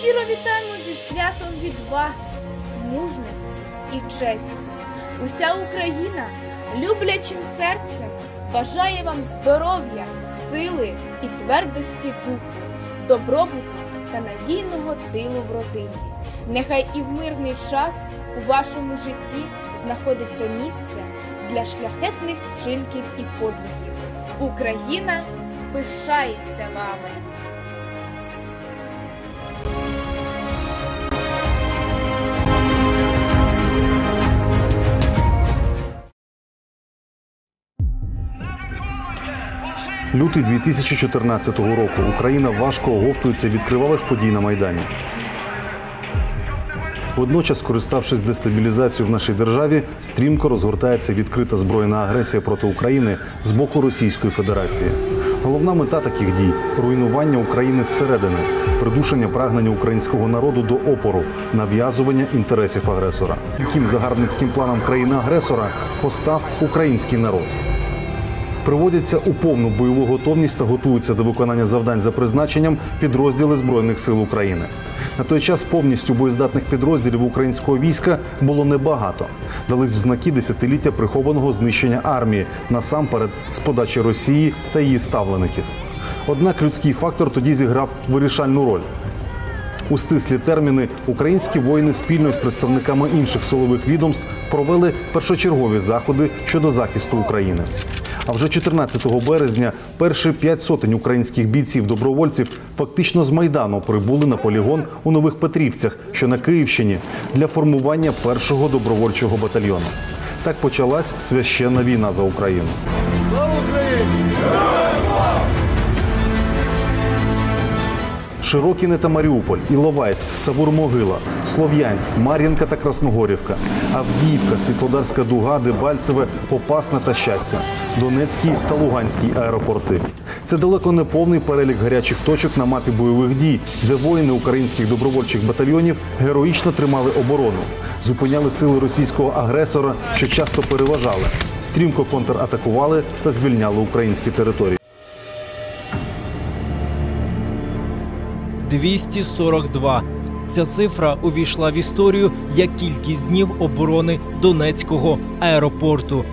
Щиро вітаємо зі святом відваги, мужності і честі. Уся Україна люблячим серцем бажає вам здоров'я, сили і твердості духу, добробуту та надійного тилу в родині. Нехай і в мирний час у вашому житті знаходиться місце для шляхетних вчинків і подвигів. Україна пишається вами. Лютий 2014 року Україна важко оговтується від кривавих подій на Майдані. Водночас, скориставшись дестабілізацією в нашій державі, стрімко розгортається відкрита збройна агресія проти України з боку Російської Федерації. Головна мета таких дій руйнування України зсередини, придушення прагнення українського народу до опору, нав'язування інтересів агресора. Яким загарбницьким планом країни-агресора постав український народ приводяться у повну бойову готовність та готуються до виконання завдань за призначенням підрозділи збройних сил України. На той час повністю боєздатних підрозділів українського війська було небагато. Дались в знаки десятиліття прихованого знищення армії насамперед з подачі Росії та її ставлеників. Однак людський фактор тоді зіграв вирішальну роль. У стислі терміни українські воїни спільно з представниками інших силових відомств провели першочергові заходи щодо захисту України. А вже 14 березня перші п'ять сотень українських бійців-добровольців фактично з майдану прибули на полігон у Нових Петрівцях, що на Київщині, для формування першого добровольчого батальйону. Так почалась священна війна за Україну. Широкіне та Маріуполь, Іловайськ, Савур-Могила, Слов'янськ, Мар'їнка та Красногорівка, Авдіївка, Світлодарська Дуга, Дебальцеве, Попасна та Щастя, Донецький та Луганський аеропорти. Це далеко не повний перелік гарячих точок на мапі бойових дій, де воїни українських добровольчих батальйонів героїчно тримали оборону, зупиняли сили російського агресора, що часто переважали, стрімко контратакували та звільняли українські території. 242. Ця цифра увійшла в історію як кількість днів оборони Донецького аеропорту.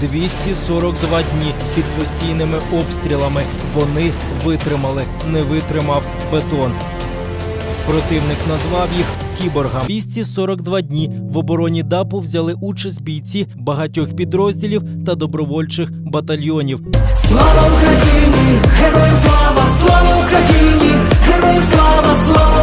242 дні під постійними обстрілами вони витримали, не витримав бетон. Противник назвав їх кіборгами. 242 дні в обороні ДАПу взяли участь бійці багатьох підрозділів та добровольчих батальйонів. Слава Україні! Героям слава! Слава Україні! Героям слава! Слава